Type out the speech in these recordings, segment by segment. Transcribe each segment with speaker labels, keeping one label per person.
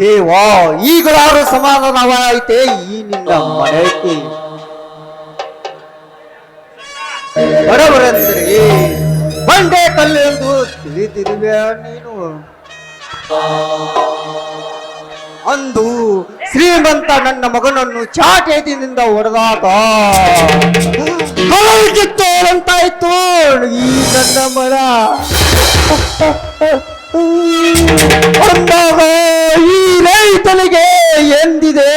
Speaker 1: ದೇವ, ಈಗಲಾರು ಸಮಾಧಾನವಾಯಿತೆ ಈ ನಿನ್ನ ಮನೆಗೆ. ಬಡವರೆಂದರೆ ಬಂಡೆ ಕಲ್ಲೆಂದು ತಿಳಿದಿರುವೆ ನೀನು. ಅಂದು ಶ್ರೀಮಂತ ನನ್ನ ಮಗನನ್ನು ಚಾಟೇದಿನಿಂದ ಹೊಡೆದಾಗ ಕಿತ್ತೋಳಂತಾಯ್ತು. ಈ ನನ್ನ ಮರ ಅಂದಾಗ ಈ ರೈತನಿಗೆ ಎಂದಿದೆ?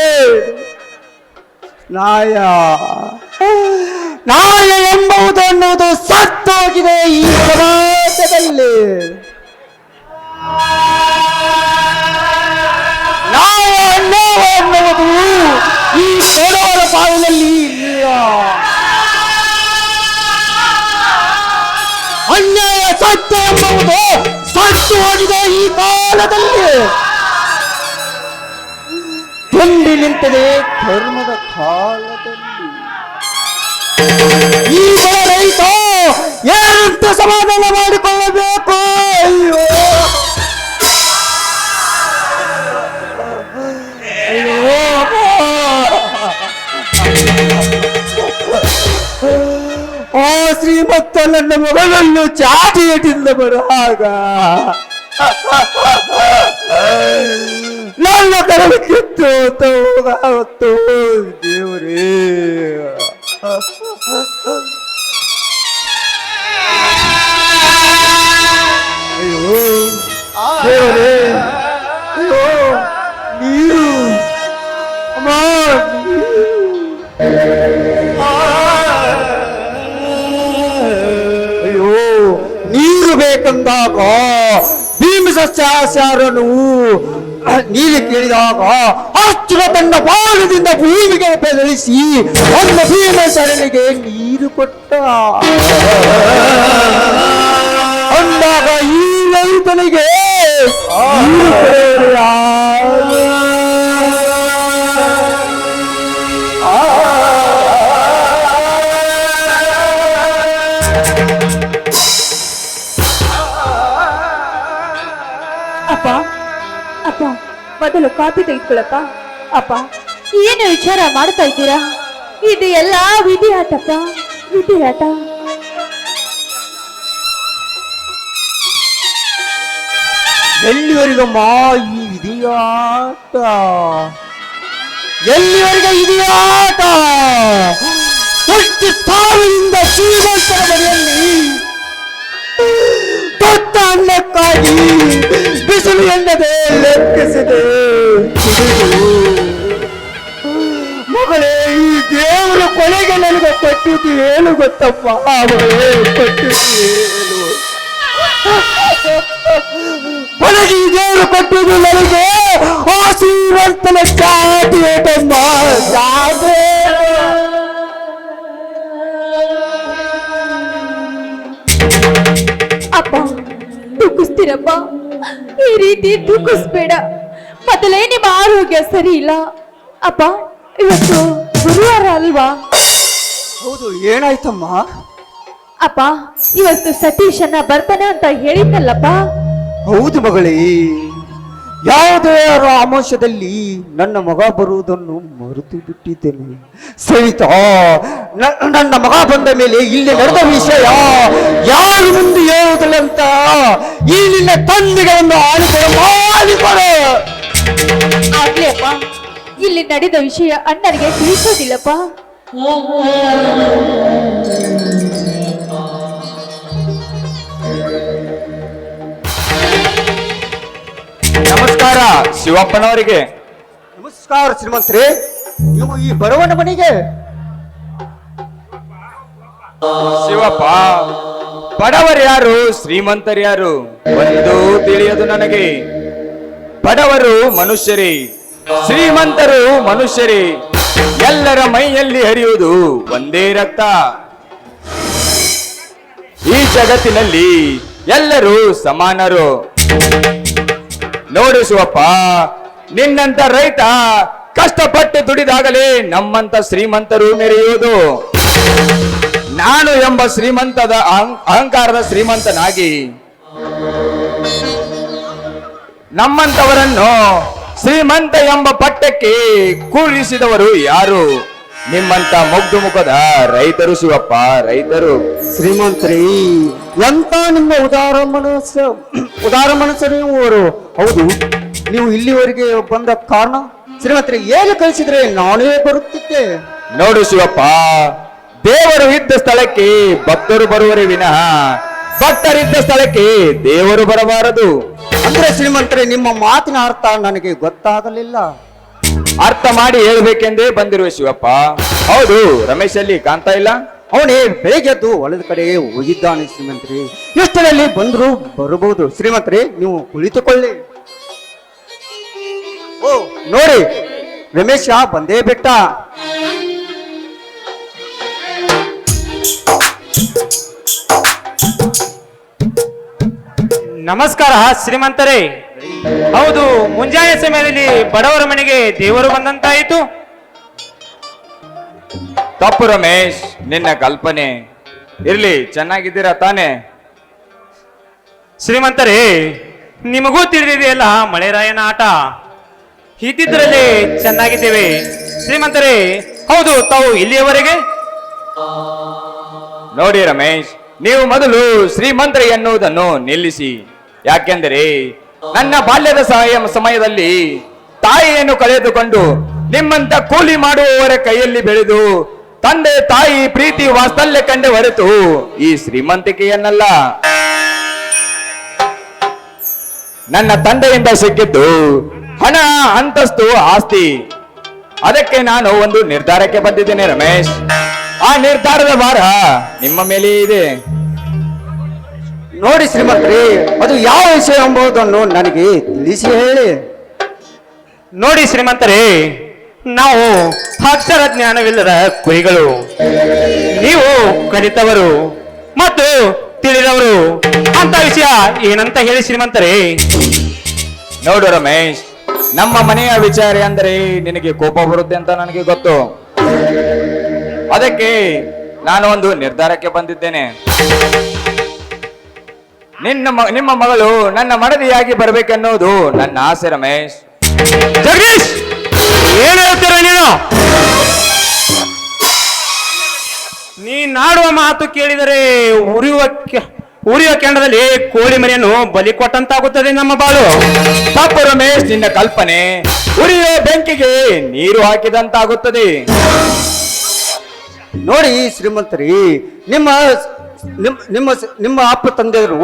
Speaker 1: ನಾಯ. ನಾಯ ಎಂಬುದು ಅನ್ನುವುದು ಸತ್ತೋಗಿದೆ ಈ ಸಮಾಜದಲ್ಲಿ. ನಾಯ ಎನ್ನುವುದು ಈ ಕೊಡವರ ಪಾಲಿನಲ್ಲಿ ಅನ್ಯಾಯ ಸತ್ಯ ಎಂಬುದು ಸತ್ತು ಹೋಗಿದೆ ಈ ಕಾಲದಲ್ಲಿ. ತುಂಬಿ ನಿಂತಿದೆ ಧರ್ಮದ ಕಾಲದಲ್ಲಿ. ಈ ರೈತ ಏನಂತ ಸಮಾಧಾನ ಮಾಡಿಕೊಳ್ಳಬೇಕು? ನನ್ನ ಚಾಟಿ ಚಾಟಿಯಟಿಂದ ಬರುವಾಗ ನನ್ನ ಕರಳು ಕಿತ್ತು ಹೋಗಾವತ್ತು ದೇವರೇ. ಅಯ್ಯೋ ದೇವರೇ ಅಯ್ಯೋ ನೀರು. ಅಮ್ಮ ಬೇಕೆಂದಾಗ ಭೀಮಸಸ್ಯಾಚಾರನು ನೀರು ಕೇಳಿದಾಗ ಅರ್ಜುನ ತನ್ನ ಬಾಲದಿಂದ ಭೂಮಿಗೆ ಬೆದರಿಸಿ ಒಂದು ಭೀಮಸರನಿಗೆ ನೀರು ಕೊಟ್ಟ. ಅಂದಾಗ ಈ ರೈತನಿಗೆ ನೀರು
Speaker 2: ಅಪ್ಪ. ಅಪ್ಪ, ಮೊದಲು ಕಾಪಿ ತೆಗೆದುಕೊಳ್ಳಪ್ಪ. ಅಪ್ಪ, ಏನು ವಿಚಾರ ಮಾಡ್ತಾ ಇದ್ದೀರಾ? ಇದು ಎಲ್ಲ ವಿಧಿಯಾಟಪ್ಪ ವಿಧಿಯಾಟ
Speaker 1: ಎಲ್ಲಿವರೆಗಮ್ಮ ಈ ವಿಧಿಯಾಟ ಎಲ್ಲಿವರೆಗೆ ಇದೆಯಾಟ ಎಷ್ಟು ಸಾವಿರಿಂದ ಶ್ರೀಮಂತರ ಮನೆಯಲ್ಲಿ ಅನ್ನಕ್ಕಾಗಿ ಬಿಸಿಲು ಎನ್ನದೆ ಲೆಕ್ಕಿಸಿದೆ. ಮಗಳೇ, ಈ ದೇವರು ಕೊನೆಗೆ ನನಗೆ ಕೊಟ್ಟಿದ್ದು ಏನು ಗೊತ್ತಪ್ಪ? ಮಗಳೇ, ಕೊಟ್ಟಿದ್ದು ಏನು? ಕೊನೆಗೆ ಈ ದೇವರು ಕೊಟ್ಟಿದ್ದು ನನಗೆ ಆಶೀರ್ವಂತನ ಚಾಟಿ ಏಟಮ್ಮ
Speaker 2: ದುಃಖಿಸ್ತೀರಪ್ಪ ಈ ರೀತಿ ದುಃಖಿಸ್ಬೇಡ ಮೊದಲೇ ನಿಮ್ಮ ಆರೋಗ್ಯ ಸರಿ ಇಲ್ಲ. ಅಪ್ಪ ಇವತ್ತು ಗುರುವಾರ ಅಲ್ವಾ?
Speaker 1: ಹೌದು ಏನಾಯ್ತಮ್ಮ?
Speaker 2: ಅಪ್ಪ ಇವತ್ತು ಸತೀಶನ್ನ ಬರ್ತಾನೆ ಅಂತ ಹೇಳಿದ್ನಲ್ಲಪ್ಪ.
Speaker 1: ಹೌದು ಮಗಳೇ. ಯಾವುದೇ ರಾಮಾಂಶದಲ್ಲಿ ನನ್ನ ಮಗ ಬರುವುದನ್ನು ಮರೆತು ಬಿಟ್ಟಿದ್ದೇನೆ. ಸಹಿತ ನ- ನನ್ನ ಮಗ ಬಂದ ಮೇಲೆ ಇಲ್ಲಿ ನಡೆದ ವಿಷಯ ಯಾರು ಮುಂದೆ ಹೇಳುವುದಿಲ್ಲ ಅಂತ ಈ ನಿನ್ನ ತಂದೆಗೆ ಒಂದು ಮಾಡಿಕೊಡು
Speaker 2: ಇಲ್ಲಿ ನಡೆದ ವಿಷಯ ಅಣ್ಣನಿಗೆ ತಿಳಿಸೋದಿಲ್ಲಪ್ಪ.
Speaker 3: ಶಿವಪ್ಪನವರಿಗೆ.
Speaker 1: ನಮಸ್ಕಾರ ಶ್ರೀಮಂತರೇ. ನೀವು ಈ ಬರವಣ್ಣ ಮನೆಗೆ.
Speaker 3: ಶಿವಪ್ಪ ಬಡವರು ಯಾರು ಶ್ರೀಮಂತರು ಯಾರು? ಒಂದು ತಿಳಿಯದು ನನಗೆ. ಬಡವರು ಮನುಷ್ಯರೇ ಶ್ರೀಮಂತರು ಮನುಷ್ಯರೇ. ಎಲ್ಲರ ಮೈಯಲ್ಲಿ ಹರಿಯುವುದು ಒಂದೇ ರಕ್ತ. ಈ ಜಗತ್ತಿನಲ್ಲಿ ಎಲ್ಲರೂ ಸಮಾನರು. ನೋಡು ಶಿವಪ್ಪ ನಿನ್ನಂತ ರೈತ ಕಷ್ಟಪಟ್ಟು ದುಡಿದಾಗಲೇ ನಮ್ಮಂತ ಶ್ರೀಮಂತರು ಮೆರೆಯುವುದು. ನಾನು ಎಂಬ ಶ್ರೀಮಂತದ ಅಹಂ- ಅಹಂಕಾರದ ಶ್ರೀಮಂತನಾಗಿ ನಮ್ಮಂತವರನ್ನು ಶ್ರೀಮಂತ ಎಂಬ ಪಟ್ಟಕ್ಕೆ ಕೂರಿಸಿದವರು ಯಾರು? ನಿಮ್ಮಂತ ಮುಗ್ಧು ಮುಖದ ರೈತರು ಶಿವಪ್ಪ, ರೈತರು.
Speaker 1: ಶ್ರೀಮಂತರಿ ಎಂತ ನಿಮ್ಮ ಉದಾರ ಮನಸ್ಸು ಉದಾರ ಮನಸ್ಸರು ಅವರು ಹೌದು. ನೀವು ಇಲ್ಲಿವರೆಗೆ ಬಂದ ಕಾರಣ ಶ್ರೀಮಂತರಿಗೆ ಏನು ಕಳಿಸಿದ್ರೆ ನಾನೇ ಬರುತ್ತಿದ್ದೆ.
Speaker 3: ನೋಡು ಶಿವಪ್ಪ ದೇವರು ಇದ್ದ ಸ್ಥಳಕ್ಕೆ ಭಕ್ತರು ಬರುವರೆ ವಿನಃ ಭಕ್ತರಿದ್ದ ಸ್ಥಳಕ್ಕೆ ದೇವರು ಬರಬಾರದು.
Speaker 1: ಅಂದ್ರೆ ಶ್ರೀಮಂತರೇ ನಿಮ್ಮ ಮಾತಿನ ಅರ್ಥ ನನಗೆ ಗೊತ್ತಾಗಲಿಲ್ಲ.
Speaker 3: ಅರ್ಥ ಮಾಡಿ ಹೇಳ್ಬೇಕೆಂದೇ ಬಂದಿರುವ ಶಿವಪ್ಪ. ಹೌದು ರಮೇಶ್ ಅಲ್ಲಿ ಕಾಣ್ತಾ ಇಲ್ಲ?
Speaker 1: ಅವನೇ ಬೆಳಗ್ಗೆದ್ದು ಹೊಲದ ಕಡೆ ಹೋಗಿದ್ದಾನೆ ಶ್ರೀಮಂತ್ರಿ. ಎಷ್ಟರಲ್ಲಿ ಬಂದ್ರು ಬರಬಹುದು. ಶ್ರೀಮಂತರೇ, ನೀವು ಕುಳಿತುಕೊಳ್ಳಿ. ಓ, ನೋಡಿ, ರಮೇಶ ಬಂದೇ ಬಿಟ್ಟ.
Speaker 4: ನಮಸ್ಕಾರ, ಶ್ರೀಮಂತರೇ. ಹೌದು, ಮುಂಜಾನೆ ಸಮಯದಲ್ಲಿ ಬಡವರ ಮನೆಗೆ ದೇವರು ಬಂದಂತಾಯಿತು.
Speaker 3: ತಪ್ಪು ರಮೇಶ್, ನಿನ್ನ ಕಲ್ಪನೆ. ಇರ್ಲಿ, ಚೆನ್ನಾಗಿದ್ದೀರಾ ತಾನೆ?
Speaker 4: ಶ್ರೀಮಂತರೇ, ನಿಮಗೂ ತಿಳಿದಿದೆಯಲ್ಲ ಮಳೆರಾಯನ ಆಟ? ಇದ್ದಿದ್ರಲ್ಲಿ ಚೆನ್ನಾಗಿದ್ದೇವೆ. ಶ್ರೀಮಂತರೇ, ಹೌದು, ತಾವು ಇಲ್ಲಿಯವರೆಗೆ?
Speaker 3: ನೋಡಿ ರಮೇಶ್, ನೀವು ಮೊದಲು ಶ್ರೀಮಂತರಿ ಎನ್ನುವುದನ್ನು ನಿಲ್ಲಿಸಿ. ಯಾಕೆಂದರೆ, ನನ್ನ ಬಾಲ್ಯದ ಸಹಾಯ ಸಮಯದಲ್ಲಿ ತಾಯಿಯನ್ನು ಕಳೆದುಕೊಂಡು ನಿಮ್ಮಂತ ಕೂಲಿ ಮಾಡುವವರ ಕೈಯಲ್ಲಿ ಬೆಳೆದು ತಂದೆ ತಾಯಿ ಪ್ರೀತಿ ವಾತ್ಸಲ್ಯ ಕಂಡೆ ಹೊರತು ಈ ಶ್ರೀಮಂತಿಕೆಯನ್ನಲ್ಲ. ನನ್ನ ತಂದೆಯಿಂದ ಸಿಕ್ಕಿದ್ದು ಹಣ ಅಂತಸ್ತು ಆಸ್ತಿ. ಅದಕ್ಕೆ ನಾನು ಒಂದು ನಿರ್ಧಾರಕ್ಕೆ ಬಂದಿದ್ದೇನೆ ರಮೇಶ್. ಆ ನಿರ್ಧಾರದ ಭಾರ ನಿಮ್ಮ ಮೇಲೆ ಇದೆ.
Speaker 1: ನೋಡಿ ಶ್ರೀಮಂತ್ರಿ ಅದು ಯಾವ ವಿಷಯ ಎಂಬುದನ್ನು ನನಗೆ ತಿಳಿಸಿ ಹೇಳಿ.
Speaker 4: ನೋಡಿ ಶ್ರೀಮಂತರೇ ನಾವು ಅಕ್ಷರ ಜ್ಞಾನವಿಲ್ಲದ ಕುರಿಗಳು. ನೀವು ಕಲಿತವರು ಮತ್ತು ತಿಳಿದವರು. ಅಂತ ವಿಷಯ ಏನಂತ ಹೇಳಿ ಶ್ರೀಮಂತರೇ?
Speaker 3: ನೋಡು ರಮೇಶ್ ನಮ್ಮ ಮನೆಯ ವಿಚಾರ ಅಂದರೆ ನಿನಗೆ ಕೋಪ ಬರುತ್ತೆ ಅಂತ ನನಗೆ ಗೊತ್ತು. ಅದಕ್ಕೆ ನಾನು ಒಂದು ನಿರ್ಧಾರಕ್ಕೆ ಬಂದಿದ್ದೇನೆ. ನಿನ್ನ ನಿಮ್ಮ ಮಗಳು ನನ್ನ ಮಡದಿಯಾಗಿ ಬರಬೇಕೆನ್ನುವುದು ನನ್ನ ಆಸೆ ರಮೇಶ್.
Speaker 4: ಜಗದೀಶ್! ಏನು ಹೇಳ್ತೀರ ನೀನು? ನೀ ನಾಡುವ ಮಾತು ಕೇಳಿದರೆ ಉರಿಯುವ ಉರಿಯುವ ಕೆಂಡದಲ್ಲಿ ಕೋಳಿ ಮರಿಯನ್ನು ಬಲಿ ಕೊಟ್ಟಂತಾಗುತ್ತದೆ ನಮ್ಮ ಬಾಳು
Speaker 3: ಪಾಪ ರಮೇಶ್, ನಿನ್ನ ಕಲ್ಪನೆ ಉರಿಯುವ ಬೆಂಕಿಗೆ ನೀರು ಹಾಕಿದಂತಾಗುತ್ತದೆ.
Speaker 1: ನೋಡಿ ಶ್ರೀಮಂತರಿ, ನಿಮ್ಮ ನಿಮ್ಮ ನಿಮ್ಮ ನಿಮ್ಮ ಅಪ್ಪ ತಂದೆಯರು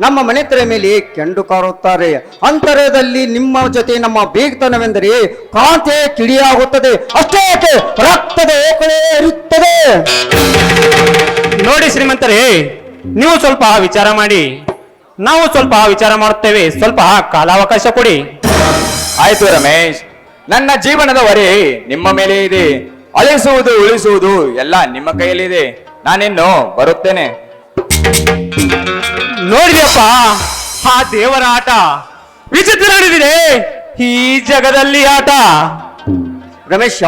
Speaker 1: ನಮ್ಮ ಮನೆತರ ಮೇಲೆ ಕೆಂಡು ಕಾರುತ್ತಾರೆ. ಅಂತರದಲ್ಲಿ ನಿಮ್ಮ ಜೊತೆ ನಮ್ಮ ಬೇಗತನವೆಂದರೆ ಕಾಂತೆ ಕಿಡಿಯಾಗುತ್ತದೆ. ಅಷ್ಟೇ ರಕ್ತದ ಇರುತ್ತದೆ.
Speaker 4: ನೋಡಿ ಶ್ರೀಮಂತರೇ ನೀವು ಸ್ವಲ್ಪ ವಿಚಾರ ಮಾಡಿ. ನಾವು ಸ್ವಲ್ಪ ವಿಚಾರ ಮಾಡುತ್ತೇವೆ. ಸ್ವಲ್ಪ ಕಾಲಾವಕಾಶ ಕೊಡಿ.
Speaker 3: ಆಯ್ತು ರಮೇಶ್ ನನ್ನ ಜೀವನದ ಹೊರೆ ನಿಮ್ಮ ಮೇಲೆ ಇದೆ. ಅಳಿಸುವುದು ಉಳಿಸುವುದು ಎಲ್ಲ ನಿಮ್ಮ ಕೈಯಲ್ಲಿದೆ. ನಾನಿನ್ನು ಬರುತ್ತೇನೆ.
Speaker 4: ನೋಡಿದೆಯಪ್ಪ? ಆ ದೇವರ ಆಟ ವಿಚಿತ್ರ ನಡೆದಿದೆ ಈ ಜಗದಲ್ಲಿ ಆಟ.
Speaker 1: ರಮೇಶ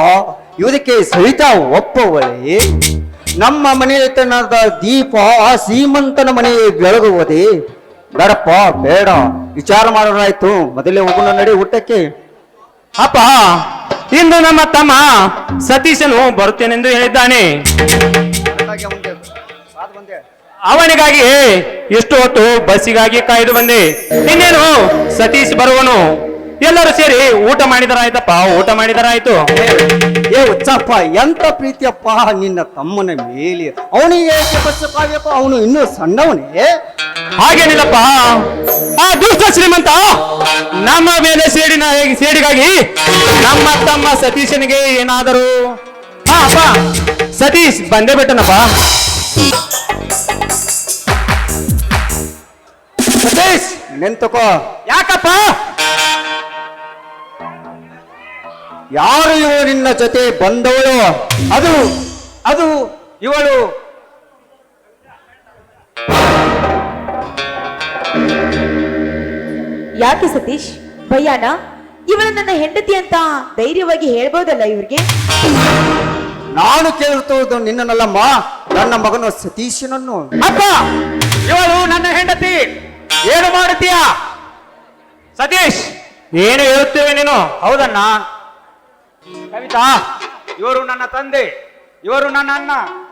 Speaker 1: ಇದಕ್ಕೆ ಸಹಿತ ಒಪ್ಪುವಳಿ. ನಮ್ಮ ಮನೆಯತನದ ದೀಪ ಆ ಸೀಮಂತನ ಮನೆ ಬೆಳಗುವುದೇ. ಬೇಡಪ್ಪ, ಬೇಡ. ವಿಚಾರ ಮಾಡೋಣಾಯ್ತು ಮೊದಲೇ ಹೋಗೋಣ ನಡಿ ಊಟಕ್ಕೆ.
Speaker 4: ಅಪ್ಪ, ಇಂದು ನಮ್ಮ ತಮ್ಮ ಸತೀಶನು ಬರುತ್ತೇನೆಂದು ಹೇಳಿದ್ದಾನೆ. ಅವನಿಗಾಗಿ ಎಷ್ಟು ಹೊತ್ತು ಬಸ್ಸಿಗಾಗಿ ಕಾಯ್ದು ಬಂದೆ. ಇನ್ನೇನು ಸತೀಶ್ ಬರುವನು. ಎಲ್ಲರೂ ಸೇರಿ ಊಟ ಮಾಡಿದರಾಯ್ತಪ್ಪ ಊಟ ಮಾಡಿದರಾಯ್ತು.
Speaker 1: ಏ ಉಚ್ಚಪ್ಪ ಎಂತ ಪ್ರೀತಿಯಪ್ಪ ನಿನ್ನ ತಮ್ಮನ ಮೇಲೆ. ಅವನಿಗೆ ಬಸ್ಸಪ್ಪ ಅವನು ಇನ್ನೂ ಸಣ್ಣವನೇ?
Speaker 4: ಹಾಗೇನಿಲ್ಲಪ್ಪ. ಆ ದುಷ್ಟ ಶ್ರೀಮಂತ ನಮ್ಮ ಮೇಲೆ ಸೇಡಿನ ಸೇಡಿಗಾಗಿ ನಮ್ಮ ತಮ್ಮ ಸತೀಶನಿಗೆ ಏನಾದರೂ. ಹಾ ಅಪ್ಪ ಸತೀಶ್ ಬಂದೇ ಬಿಟ್ಟನಪ್ಪ.
Speaker 1: ಸತೀಶ್! ನಿಂತುಕೋ
Speaker 4: ಯಾಕಪ್ಪ?
Speaker 1: ಯಾರು ಇವಳು ನಿನ್ನ ಜೊತೆ ಬಂದವಳು? ಅದು ಅದು ಇವಳು.
Speaker 2: ಯಾಕೆ ಸತೀಶ್? ಭಯ್ಯಾನ ಇವಳು ನನ್ನ ಹೆಂಡತಿ ಅಂತ ಧೈರ್ಯವಾಗಿ ಹೇಳ್ಬೋದಲ್ಲ ಇವ್ರಿಗೆ?
Speaker 1: ನಾನು ಕೇಳುತ್ತಿರುವುದು ನಿನ್ನನ್ನಲ್ಲಮ್ಮ ನನ್ನ ಮಗನು ಸತೀಶನನ್ನು.
Speaker 4: ಅಪ್ಪ ಇವಳು ನನ್ನ ಹೆಂಡತಿ. ಏನು ಮಾಡುತ್ತೀಯ? ಸತೀಶ್ ಏನು ಹೇಳುತ್ತೇವೆ ನೀನು.
Speaker 5: ಹೌದಣ್ಣ. ಕವಿತಾ ಇವರು ನನ್ನ ತಂದೆ. ಇವರು ನನ್ನ ಅಣ್ಣ.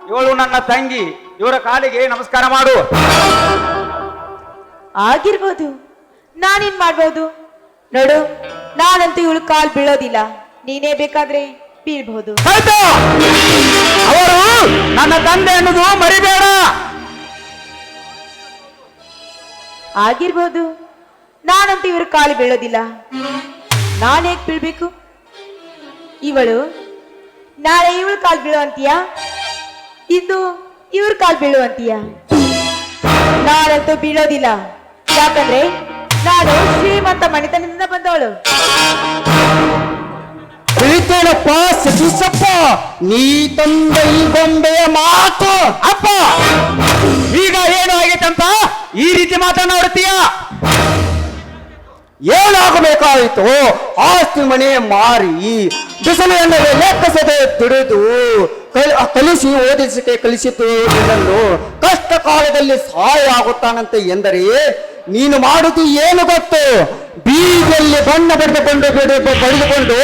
Speaker 5: ಇವಳು ನನ್ನ ತಂಗಿ. ಇವರ ಕಾಲಿಗೆ ನಮಸ್ಕಾರ ಮಾಡು.
Speaker 2: ಆಗಿರ್ಬೋದು. ನಾನೇನ್ ಮಾಡ್ಬೋದು? ನೋಡು ನಾನಂತೂ ಇವಳು ಕಾಲ್ ಬೀಳೋದಿಲ್ಲ. ನೀನೇ ಬೇಕಾದ್ರೆ ಬೀಳ್ಬಹುದು
Speaker 5: ಅವರು ನನ್ನ ತಂದೆ ಅನ್ನೋದು ಮರಿಬೇಡ.
Speaker 2: ಆಗಿರ್ಬಹುದು ನಾನಂತೂ ಇವ್ರ ಕಾಲು ಬೀಳೋದಿಲ್ಲ. ನಾನು ಹೇಗ್ ಬೀಳ್ಬೇಕು? ಇವಳು ನಾಳೆ ಇವಳು ಕಾಲ್ ಬೀಳುವಂತೀಯ? ಇದು ಇಂದು ಇವ್ರ ಕಾಲ್ ಬೀಳುವಂತೀಯ? ನಾನಂತೂ ಬೀಳೋದಿಲ್ಲ. ಯಾಕಂದ್ರೆ ನಾನು ಶ್ರೀಮಂತ ಮನೆತನದಿಂದ ಬಂದವಳು.
Speaker 1: ತಿಳಿತೇನಪ್ಪ ಸತೀಶಪ್ಪ ನೀ ತಂದ ಈ ಗೊಂಬೆಯ ಮಾತು
Speaker 5: ಅಪ್ಪ ಈಗ ಏನು ಆಗೈತಂತ ಈ ರೀತಿ ಮಾತನಾಡುತ್ತೀಯ
Speaker 1: ಏನಾಗಬೇಕಾಯಿತು ಆಸ್ತಿ ಮನೆ ಮಾರಿ ಬಿಸಿಲು ಎನ್ನದೆ ಲೆಕ್ಕಿಸದೆ ದುಡಿದು ಕಲ್- ಕಲಿಸಿ ಓದಿಸಕ್ಕೆ ಕಲಿಸಿತು ಇದನ್ನು ಕಷ್ಟ ಕಾಲದಲ್ಲಿ ಸಹಾಯ ಆಗುತ್ತಾನಂತೆ ಎಂದರೆ ನೀನು ಮಾಡುವುದು ಏನು ಗೊತ್ತು ಬೀದಿಯಲ್ಲಿ ಬಣ್ಣ ಬಡಿದುಕೊಂಡು ಬಿಡು ಪಡೆದುಕೊಂಡು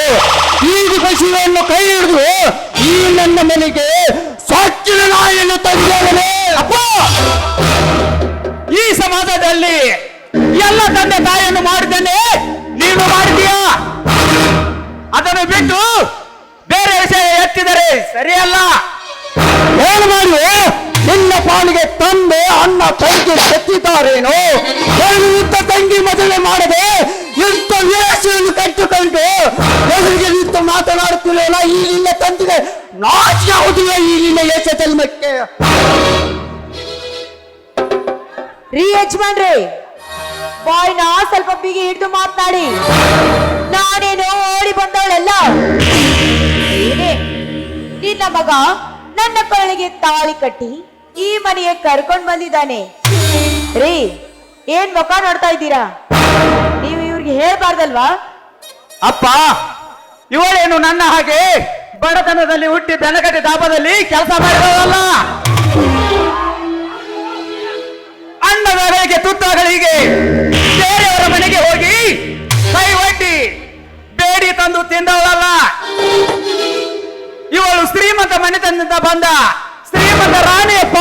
Speaker 1: ಬೀದಿ ಕಸಿಯನ್ನು ಕೈ ಹಿಡಿದು ಈ ನನ್ನ ಮನೆಗೆ ಸಾಕಿನ ನಾಯಿಯನ್ನು ತಂದಿದ್ದೇನೆ.
Speaker 5: ಅಪ್ಪ! ಈ ಸಮಾಜದಲ್ಲಿ ಎಲ್ಲ ತಂದೆ ತಾಯಿಯನ್ನು ಮಾಡಿದ್ದೇನೆ. ನೀನು ಮಾಡಿದೀಯ ಅದನ್ನು ಬಿಟ್ಟು ಬೇರೆ ವಿಷಯ ಎತ್ತಿದರೆ ಸರಿಯಲ್ಲ.
Speaker 1: ಏನು ಮಾಡುವೆ ನಿನ್ನ ಪಾಲಿಗೆ ತಂದೆ ಅನ್ನ ತಂಗಿ ಸತ್ತಿದ್ದಾರೇನು? ತಂಗಿ ಮದುವೆ ಮಾಡದೆ ಇಂಥ ವೇಷವನ್ನು ಕಟ್ಟಿಕೊಂಡು ಎದುರಿಗೆ ನಿಂತು ಮಾತನಾಡುತ್ತಿಲ್ಲ ಈ ತಂದಿದೆ ತಂದಿಗೆ ಯಾವುದಿಲ್ಲ ಆಗುದಿಲ್ಲ ಈ ನಿನ್ನ ಯಶ ಜನ್ಮಕ್ಕೆ
Speaker 2: ರೀ ಯಜಮಾನ್ರೆ, ಬಾಯ್ನ ಸ್ವಲ್ಪ ಬಿಗಿ ಹಿಡಿದು ಮಾತನಾಡಿ. ನಾನೇನು ಓಡಿ ಬಂದವಳೆಲ್ಲ. ನಿನ್ನ ಮಗ ನನ್ನ ಕೊರಳಿಗೆ ತಾಳಿ ಕಟ್ಟಿ ಈ ಮನೆಗೆ ಕರ್ಕೊಂಡ್ ಬಂದಿದ್ದಾನೆ. ರೀ, ಏನ್ ಮುಖ ನೋಡ್ತಾ ಇದ್ದೀರಾ? ನೀವು ಇವ್ರಿಗೆ ಹೇಳ್ಬಾರ್ದಲ್ವಾ?
Speaker 5: ಅಪ್ಪ, ಇವಳೇನು ನನ್ನ ಹಾಗೆ ಬಡತನದಲ್ಲಿ ಹುಟ್ಟಿ ದನಗಟ್ಟಿ ದಾಪದಲ್ಲಿ ಕೆಲಸ ಮಾಡಿದವಲ್ಲ ಅಣ್ಣದ ಬೆಳೆಗೆ ತುತ್ತಾಗಳಿಗೆ ಬೇರೆಯವರ ಮನೆಗೆ ಹೋಗಿ ಕೈ ಒಡ್ಡಿ ಬೇಡಿ ತಂದು ತಿಂದವಳಲ್ಲ? ಇವಳು ಶ್ರೀಮಂತ ಮನೆತನದಿಂದ ಬಂದ ಶ್ರೀಮಂತ ರಾಣಿ ಅಪ್ಪ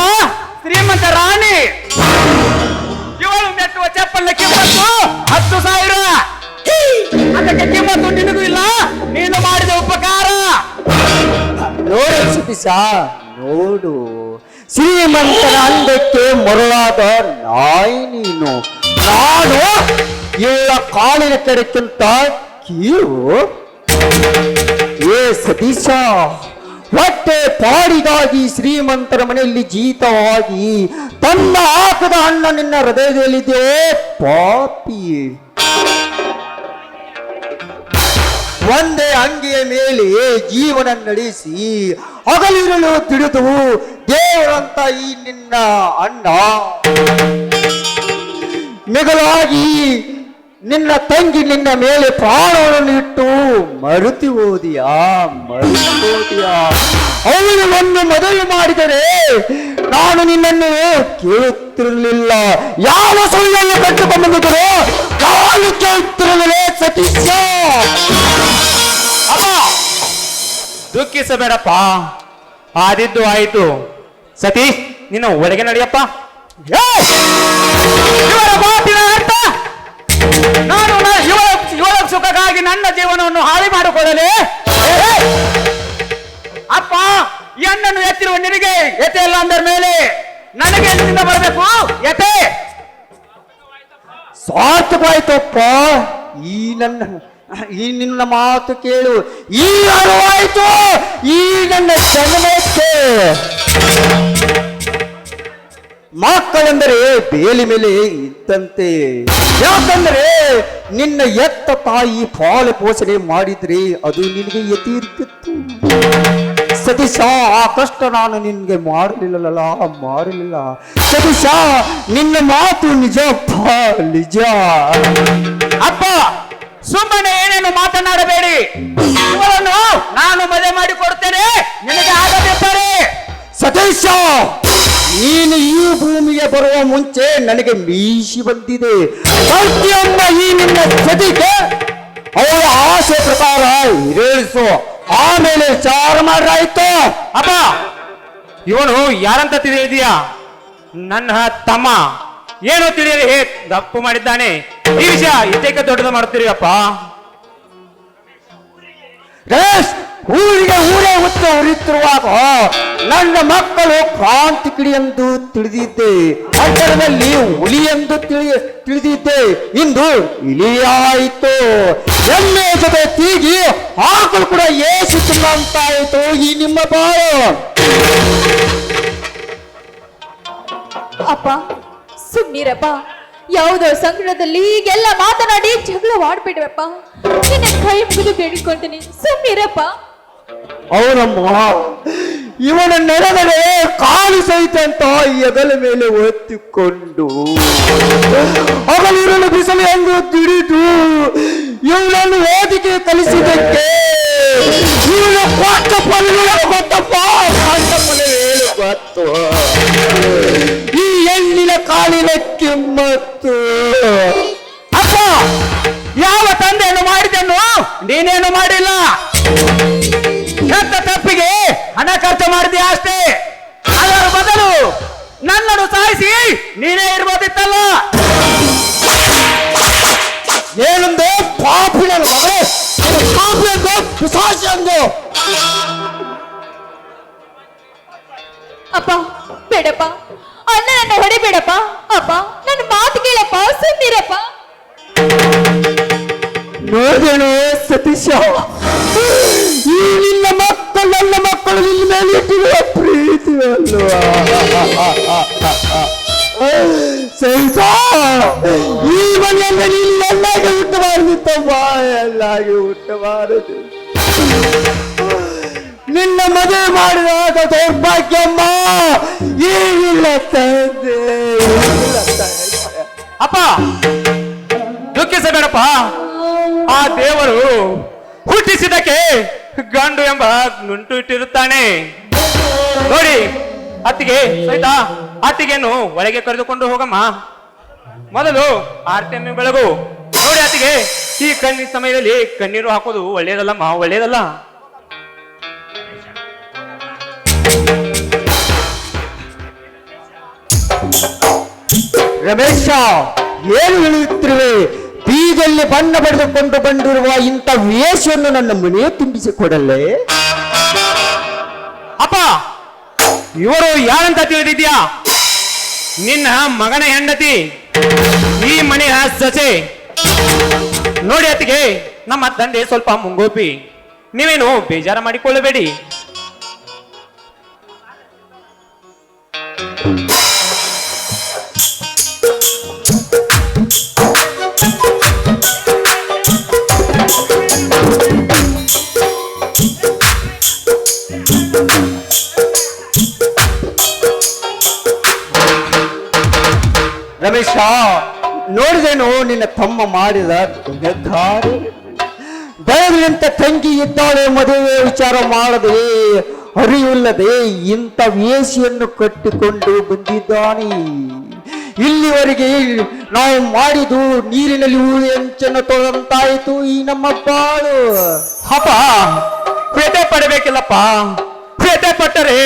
Speaker 5: ಶ್ರೀಮಂತ ರಾಣಿ. ಇವಳು ಮೆಟ್ಟುವ ಚಪ್ಪಲ್ಲಕ್ಕೆ ಕಿಮ್ಮತ್ತು ಹತ್ತು ಸಾವಿರ. ಅದಕ್ಕೆ ಕಿಮ್ಮತ್ತು ನಿನಗೂ ಇಲ್ಲ. ನೀನು ಮಾಡಿದ ಉಪಕಾರ.
Speaker 1: ನೋಡು ಸತೀಶ ನೋಡು. ಶ್ರೀಮಂತರ ಅಂದಕ್ಕೆ ಮರಳಾದ ನಾಯಿ ನೀನು. ನಾನು ಎಲ್ಲ ಕಾಲಿನ ಕಡೆಕ್ಕಿಂತ ಕೀಳು. ಏ ಸತೀಶ ಹೊಟ್ಟೆ ಪಾಡಿಗಾಗಿ ಶ್ರೀಮಂತರ ಮನೆಯಲ್ಲಿ ಜೀತವಾಗಿ ತನ್ನ ಹಾಕದ ಅಣ್ಣ ನಿನ್ನ ಹೃದಯದಲ್ಲಿದೆ ಪಾಪಿ ಒಂದೇ ಅಂಗಿಯ ಮೇಲೆ ಜೀವನ ನಡೆಸಿ ಹಗಲಿರಲು ತಿಳಿದು ದೇವರಂತ ಈ ನಿನ್ನ ಅಣ್ಣ. ಮಿಗಲಾಗಿ ನಿನ್ನ ತಂಗಿ ನಿನ್ನ ಮೇಲೆ ಪ್ರಾಣವನ್ನು ಇಟ್ಟು ಮರುತಿ ಓದಿಯಾ ಮರುತಿ ಓದಿಯಾ ಅವನು ಒಂದು ಮದುವೆ ಮಾಡಿದರೆ ನಾನು ನಿನ್ನನ್ನು ಕೇಳುತ್ತಿರಲಿಲ್ಲ. ಯಾವ ಸುಳ್ಳನ್ನು ಕಟ್ಟಿಕೊಂಡಿದ್ದರು ನಾನು ಕೇಳುತ್ತಿರಲಿಲ್ಲ ಸತೀಶ.
Speaker 4: ಅಮ್ಮ, ದುಃಖಿಸಬೇಡಪ್ಪ. ಆದಿದ್ದು ಆಯಿತು. ಸತೀಶ್ ನಿನ್ನ ಒಳಗೆ ನಡೆಯಪ್ಪ.
Speaker 5: ಇವರ ಮಾತಿನ ನಾನು ಶಿವ ಇವಳ ಸುಖಕ್ಕಾಗಿ ನನ್ನ ಜೀವನವನ್ನು ಹಾಳು ಮಾಡಿಕೊಳ್ಳಲೆ. ಅಪ್ಪ, ಈ ಅಣ್ಣನ್ನು ಎತ್ತಿರುವ ನಿನಗೆ ಎತೆ ಇಲ್ಲ ಅಂದರ ಮೇಲೆ ನನಗೆ ಎಲ್ಲಿಂದ ಬರಬೇಕು? ಎತೆ?
Speaker 1: ಸಾರ್ಥಕವಾಯ್ತಪ್ಪ. ಈ ನನ್ನ, ಈ ನಿನ್ನ ಮಾತು ಕೇಳು. ಈ ಅರಿವಾಯ್ತು ಈ ನನ್ನ ಜನ್ಮಕ್ಕೆ. ಮಕ್ಕಳೆಂದರೆ ಬೇಲಿ ಮೇಲೆ ಇದ್ದಂತೆ. ಯಾಕಂದ್ರೆ ನಿನ್ನ ಎತ್ತ ತಾಯಿ ಪಾಲು ಪೋಷಣೆ ಮಾಡಿದ್ರೆ ಅದು ನಿನಗೆ ಯತಿ ಇರ್ತಿತ್ತು ಸತೀಶ, ಆ ಕಷ್ಟ ನಾನು ನಿನಗೆ ಮಾಡಲಿಲ್ಲಲ್ಲ ಮಾಡಲಿಲ್ಲ. ಸತೀಶ, ನಿನ್ನ ಮಾತು ನಿಜಪ್ಪ ನಿಜ.
Speaker 5: ಅಪ್ಪ, ಸುಮ್ಮನೆ ಏನೇನು ಮಾತನಾಡಬೇಡಿ. ಇವರನ್ನು ನಾನು ಮದುವೆ ಮಾಡಿ ಕೊಡ್ತೇನೆ ನಿನಗೆ ಆಗದಿದ್ದರೆ.
Speaker 1: ಸತೀಶ ನೀನು ಈ ಭೂಮಿಗೆ ಬರುವ ಮುಂಚೆ ನನಗೆ ಮೀಸಿ ಬಂದಿದೆ. ಪ್ರತಿಯೊಬ್ಬ ಈ ನಿನ್ನ ಸತಿಗೆ ಆಸೆ ಪ್ರಕಾರ ಈಡೇರಿಸು. ಆಮೇಲೆ ವಿಚಾರ ಮಾಡ್ರಾಯ್ತು
Speaker 4: ಅಪ್ಪ, ಇವನು ಯಾರಂತ ತಿಳಿದಿಯಾ ನನ್ನ ತಮ್ಮ. ಏನೋ ತಿಳಿಯದೆ ತಪ್ಪು ಮಾಡಿದ್ದಾನೆ. ಈ ವಿಷಯ ಇದಕ್ಕೆ ದೊಡ್ಡದು ಮಾಡ್ತೀರಿ ಅಪ್ಪ?
Speaker 1: ಊರಿಗೆ ಊರೇ ಹುತ್ತ ಉರಿತಿರುವಾಗ ನನ್ನ ಮಕ್ಕಳು ಕ್ರಾಂತಿ ಕಿಡಿ ಎಂದು ತಿಳಿದಿದ್ದೆ. ಅಂತರದಲ್ಲಿ ಹುಲಿ ಎಂದು ತಿಳಿ ತಿಳಿದಿದ್ದೆ. ಇಂದು ಇಲಿಯಾಯಿತು. ಎಮ್ಮೆ ಜೊತೆ ತೀಗಿ ಆಕಳು ಕೂಡ ಏಸು ತಿನ್ನಂತಾಯಿತು ಈ ನಿಮ್ಮ ಬಾಳು.
Speaker 2: ಅಪ್ಪ ಸುಮ್ಮೀರಪ್ಪ ಯಾವುದೋ ಸಂಕಟದಲ್ಲಿ ಈಗೆಲ್ಲ ಮಾತನಾಡಿ ಜಗಳವಾಡ್ಬಿಡ್ರಪ್ಪ ನಿನ್ನ ಕೈ ಮುಗಿದು ಬೇಡಿಕೊಳ್ತೀನಿ ಸುಮ್ಮನಿರಪ್ಪ.
Speaker 1: ಅವನಮ್ಮ ಇವನ ನೆರೆದರೆ ಕಾಲು ಸಹಿತ ಅಂತ ಎಗಲ ಮೇಲೆ ಒತ್ತಿಕೊಂಡು ಹಗಲಿರಲು ಬಿಸಿಲು ಎಂದು ತಿಳಿದು ಇವನನ್ನು ವೇದಿಕೆ ಕಲಿಸಿದಕ್ಕೆ ಇವನ ಕೊಟ್ಟ ಫಲಗಳು ಗೊತ್ತಪ್ಪ ಫಲವೇನು ಗೊತ್ತು. ಈ ಹೆಣ್ಣಿನ ಕಾಲಿನ ಕೆಮ್ಮತ್ತು.
Speaker 4: ಅಪ್ಪ, ಯಾವ ತಂದೆಯನ್ನು ಮಾಡಿದೆನು ನೀನೇನು ಮಾಡಿಲ್ಲ? ಹೆತ್ತ ತಪ್ಪಿಗೆ ಹಣ ಖರ್ಚು ಮಾಡಿದ್ಯಾ ಅಷ್ಟೇ? ಅದರ ಬದಲು ನನ್ನನ್ನು ಸಾಯಿಸಿ ನೀನೇ ಇರ್ಬೋದಿತ್ತಲ್ಲ?
Speaker 1: ಏನಂದು? ಮಗಳೇ ಪಾಪಿ ಅಂದು ಪಿಶಾಚಿ ಅಂದು
Speaker 2: ಅಪ್ಪ, ಬೇಡಪ್ಪ. ಅಣ್ಣನನ್ನ ಹೊಡಿಬೇಡಪ್ಪ. ಅಪ್ಪ, ನನ್ನ ಮಾತು ಕೇಳಪ್ಪ. ಸುಮ್ಮನಿರಪ್ಪ
Speaker 1: ನೋಡೇನು ಸತೀಶ. ಈ ನಿನ್ನ ಮಕ್ಕಳು, ನನ್ನ ಮಕ್ಕಳು ನಿನ್ನ ಮೇಲೆ ಇಟ್ಟಿರುವ ಪ್ರೀತಿ ಅಲ್ವಾ? ಸಹಿತ ಈ ಮನೆಯಲ್ಲಿ ನೀನು ಎಲ್ಲಾಗಿ ಹುಟ್ಟಬಾರದಿತ್ತಮ್ಮ ಎಲ್ಲಾಗಿ ಹುಟ್ಟಬಾರದು. ನಿನ್ನ ಮದುವೆ ಮಾಡಿದಾಗ ದೌರ್ಭಾಗ್ಯಮ್ಮ ಈ ಈಗಿಲ್ಲ ತಂದೆ.
Speaker 4: ಅಪ್ಪ, ದುಃಖಿಸಬೇಡಪ್ಪ. ಆ ದೇವರು ಹುಟ್ಟಿಸಿದಕ್ಕೆ ಗಂಡು ಎಂಬ ನುಂಟು ಇಟ್ಟಿರುತ್ತಾನೆ ನೋಡಿ, ಅತ್ತಿಗೆ ಸಹಿತ ಅತ್ತಿಗೆಯನ್ನು ಒಳಗೆ ಕರೆದುಕೊಂಡು ಹೋಗಮ್ಮ. ಮೊದಲು ಆರ್ತಿಯನ್ನು ಬೆಳಗು. ನೋಡಿ, ಅತ್ತಿಗೆ, ಈ ಕಣ್ಣಿನ ಸಮಯದಲ್ಲಿ ಕಣ್ಣೀರು ಹಾಕೋದು ಒಳ್ಳೇದಲ್ಲಮ್ಮ ಒಳ್ಳೆಯದಲ್ಲ.
Speaker 1: ರಮೇಶ, ಏನು ಹೇಳುತ್ತಿರುವೆ? ಬೀಜಲ್ಲಿ ಬಣ್ಣ ಪಡೆದುಕೊಂಡು ಬಂದಿರುವ ಇಂಥ ವೇಷವನ್ನು ನನ್ನ ಮನೆ ತುಂಬಿಸಿಕೊಡಲ್ಲೇ
Speaker 4: ಅಪ್ಪ ಇವರು ಯಾರಂತ ತಿಳಿದಿದ್ಯಾ ನಿನ್ನ ಮಗನ ಹೆಂಡತಿ ಈ ಮನೆಯ ಸೊಸೆ. ನೋಡಿ ಅತ್ತಿಗೆ ನಮ್ಮ ತಂದೆ ಸ್ವಲ್ಪ ಮುಂಗೋಪಿ. ನೀವೇನು ಬೇಜಾರ ಮಾಡಿಕೊಳ್ಳಬೇಡಿ.
Speaker 1: ರಮೇಶ ನೋಡಿದೇನು ನಿನ್ನ ತಮ್ಮ ಮಾಡಿದ ನಿರ್ಧಾರ? ಬೆಳೆದಂತ ತಂಗಿ ಇದ್ದಾಳೆ, ಮದುವೆ ವಿಚಾರ ಮಾಡದೆ, ಅರಿವಿಲ್ಲದೆ ಇಂಥ ವೇಸಿಯನ್ನು ಕಟ್ಟಿಕೊಂಡು ಬಂದಿದ್ದಾನೆ. ಇಲ್ಲಿವರೆಗೆ ನಾವು ಮಾಡಿದು ನೀರಿನಲ್ಲಿ ಹೂವು ಹೆಂಚನ್ನು ತೊಳೆದಂತಾಯಿತು, ಈ ನಮ್ಮ ಬಾಳು.
Speaker 4: ಅಪ್ಪ ಪೇಟೆ ಪಡಬೇಕಿಲ್ಲಪ್ಪ. ಪೇಟೆ ಪಟ್ಟರೆ,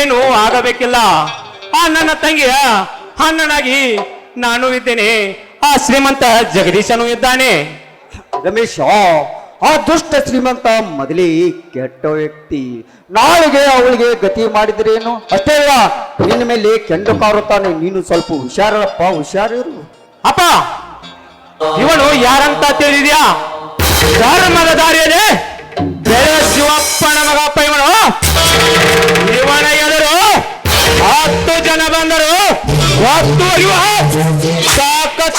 Speaker 4: ಏನು ಆಗಬೇಕಿಲ್ಲ. ಆ ನನ್ನ ತಂಗಿಯ ಅಣ್ಣನಾಗಿ ನಾನು ಇದ್ದೇನೆ. ಆ ಶ್ರೀಮಂತ ಜಗದೀಶನು ಇದ್ದಾನೆ.
Speaker 1: ರಮೇಶ ಆ ದುಷ್ಟ ಶ್ರೀಮಂತ ಮೊದಲೇ ಕೆಟ್ಟ ವ್ಯಕ್ತಿ. ನಾಳೆಗೆ ಅವಳಿಗೆ ಗತಿ ಮಾಡಿದ್ರೇನು? ಅಷ್ಟೇ ಅಲ್ಲ ನಿನ್ನ ಮೇಲೆ ಕೆಂಡು ಕಾರುತ್ತಾನೆ. ನೀನು ಸ್ವಲ್ಪ ಹುಷಾರಪ್ಪ ಹುಷಾರಿರು.
Speaker 4: ಅಪ್ಪ ಇವನು ಯಾರಂತ ತಿಳಿದ್ಯಾ ಯಾರ ದಾರಿಯಲ್ಲಿ ದಾರಿಯದೆ ಶಿವಪ್ಪನ ಮಗಪ್ಪ ಇವನ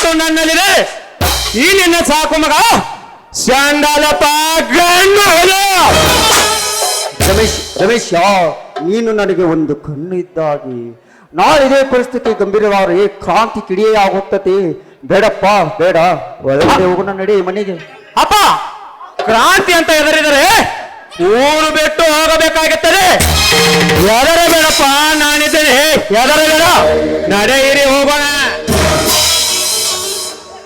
Speaker 4: ಸಾಕತ್ತು ನನ್ನಲ್ಲಿದೆ. ಈ ನಿನ್ನ ಸಾಕು ಮಗ.
Speaker 1: ರಮೇಶ್ ರಮೇಶ ನೀನು ನನಗೆ ಒಂದು ಕಣ್ಣು ಇದ್ದಾಗಿ ನಾಳೆ ಇದೇ ಪರಿಸ್ಥಿತಿ ಗಂಭೀರವಾದರೆ ಕ್ರಾಂತಿ ಕಿಡಿಯೇ ಆಗುತ್ತದೆ. ಬೇಡಪ್ಪ ಬೇಡ. ಒಳಗಡೆ ಹೋಗೋಣ ನಡಿ ಮನೆಗೆ.
Speaker 4: ಅಪ್ಪ ಕ್ರಾಂತಿ ಅಂತ ಎದರಿದರೆ ಊರು ಬಿಟ್ಟು ಹೋಗಬೇಕಾಗುತ್ತದೆ ಎದರ ಬೇಡಪ್ಪ ನಾನಿದ್ದೇನೆ. ಎದರ ಬೇಡ ನಡೆಯಿರಿ ಹೋಗೋಣ.